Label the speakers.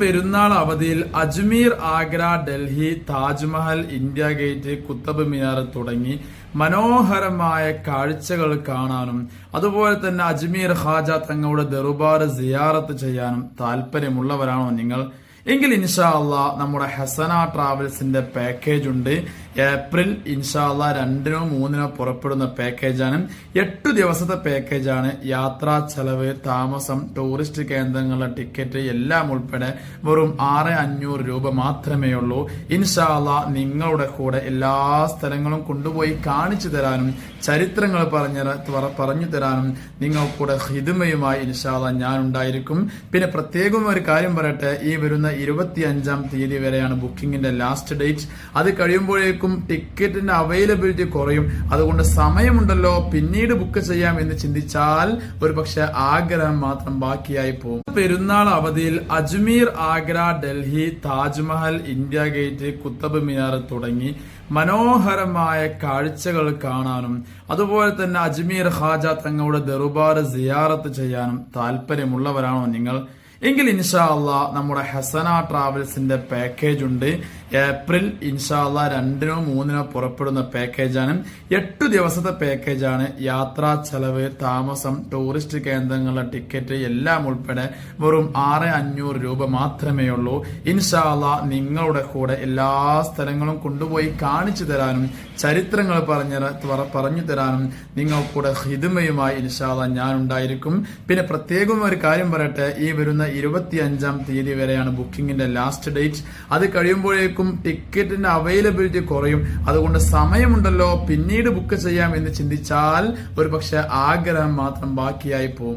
Speaker 1: പെരുന്നാൾ അവധിയിൽ Ajmer Agra Delhi Taj Mahal India gate Qutub Minar തുടങ്ങി മനോഹരമായ കാഴ്ചകൾ കാണാനും അതുപോലെ തന്നെ അജ്മീർ ഹാജ തങ്ങളുടെ ദർബാർ സിയാറത്ത് ചെയ്യാനും താല്പര്യമുള്ളവരാണോ നിങ്ങൾ? എങ്കിൽ ഇൻഷാ അള്ളാ നമ്മുടെ ഹസന ട്രാവൽസിന്റെ പാക്കേജ് ഉണ്ട്. ഏപ്രിൽ ഇൻഷാ അള്ളാ രണ്ടിനോ മൂന്നിനോ പുറപ്പെടുന്ന പാക്കേജാണ് എട്ടു ദിവസത്തെ പാക്കേജാണ് യാത്രാ ചെലവ് താമസം ടൂറിസ്റ്റ് കേന്ദ്രങ്ങളുടെ ടിക്കറ്റ് എല്ലാം ഉൾപ്പെടെ വെറും ആറ് അഞ്ഞൂറ് രൂപ മാത്രമേ ഉള്ളൂ. ഇൻഷാ അല്ലാ നിങ്ങളുടെ കൂടെ എല്ലാ സ്ഥലങ്ങളും കൊണ്ടുപോയി കാണിച്ചു തരാനും ചരിത്രങ്ങൾ പറഞ്ഞ പറഞ്ഞു തരാനും നിങ്ങൾക്കൂടെ ഹിതുമയുമായി ഇൻഷാല്ല ഞാൻ ഉണ്ടായിരിക്കും പിന്നെ പ്രത്യേകം ഒരു കാര്യം പറയട്ടെ. ഈ വരുന്ന ഇരുപത്തി അഞ്ചാം തീയതി വരെയാണ് ബുക്കിംഗിന്റെ ലാസ്റ്റ് ഡേറ്റ് അത് കഴിയുമ്പോഴേക്കും ടിക്കറ്റിന്റെ അവൈലബിലിറ്റി കുറയും. അതുകൊണ്ട് സമയമുണ്ടല്ലോ പിന്നീട് ബുക്ക് ചെയ്യാം എന്ന് ചിന്തിച്ചാൽ ഒരു പക്ഷെ ആഗ്രഹം മാത്രം ബാക്കിയായി പോകും. പെരുന്നാൾ അവധിയിൽ അജ്മീർ ആഗ്ര ഡൽഹി താജ്മഹൽ ഇന്ത്യ ഗേറ്റ് കുത്തബ് മിനാർ തുടങ്ങി മനോഹരമായ കാഴ്ചകൾ കാണാനും അതുപോലെ തന്നെ അജ്മീർ ഖാജ തങ്ങളുടെ ദർബാർ സിയാറത്ത് ചെയ്യാനും താല്പര്യമുള്ളവരാണോ നിങ്ങൾ? എങ്കിൽ ഇൻഷാ അല്ലാ നമ്മുടെ ഹസന ട്രാവൽസിന്റെ പാക്കേജ് ഉണ്ട്. ഏപ്രിൽ ഇൻഷാ അള്ളാ രണ്ടിനോ മൂന്നിനോ പുറപ്പെടുന്ന പാക്കേജാണ് എട്ടു ദിവസത്തെ പാക്കേജാണ് യാത്രാ ചെലവ് താമസം ടൂറിസ്റ്റ് കേന്ദ്രങ്ങളുടെ ടിക്കറ്റ് എല്ലാം ഉൾപ്പെടെ വെറും ആറ് അഞ്ഞൂറ് രൂപ മാത്രമേ ഉള്ളൂ. ഇൻഷാ അല്ലാ നിങ്ങളുടെ കൂടെ എല്ലാ സ്ഥലങ്ങളും കൊണ്ടുപോയി കാണിച്ചു തരാനും ചരിത്രങ്ങൾ പറഞ്ഞ പറഞ്ഞു തരാനും നിങ്ങൾക്കൂടെ ഹിതുമയുമായി ഇൻഷാ അല്ലാ ഞാൻ ഉണ്ടായിരിക്കും പിന്നെ പ്രത്യേകം ഒരു കാര്യം പറയട്ടെ. ഈ വരുന്ന ഇരുപത്തി അഞ്ചാം തീയതി വരെയാണ് ബുക്കിംഗിന്റെ ലാസ്റ്റ് ഡേറ്റ് അത് കഴിയുമ്പോഴേക്കും ടിക്കറ്റിന്റെ അവൈലബിലിറ്റി കുറയും. അതുകൊണ്ട് സമയമുണ്ടല്ലോ പിന്നീട് ബുക്ക് ചെയ്യാം എന്ന് ചിന്തിച്ചാൽ ഒരു ആഗ്രഹം മാത്രം ബാക്കിയായി പോകും.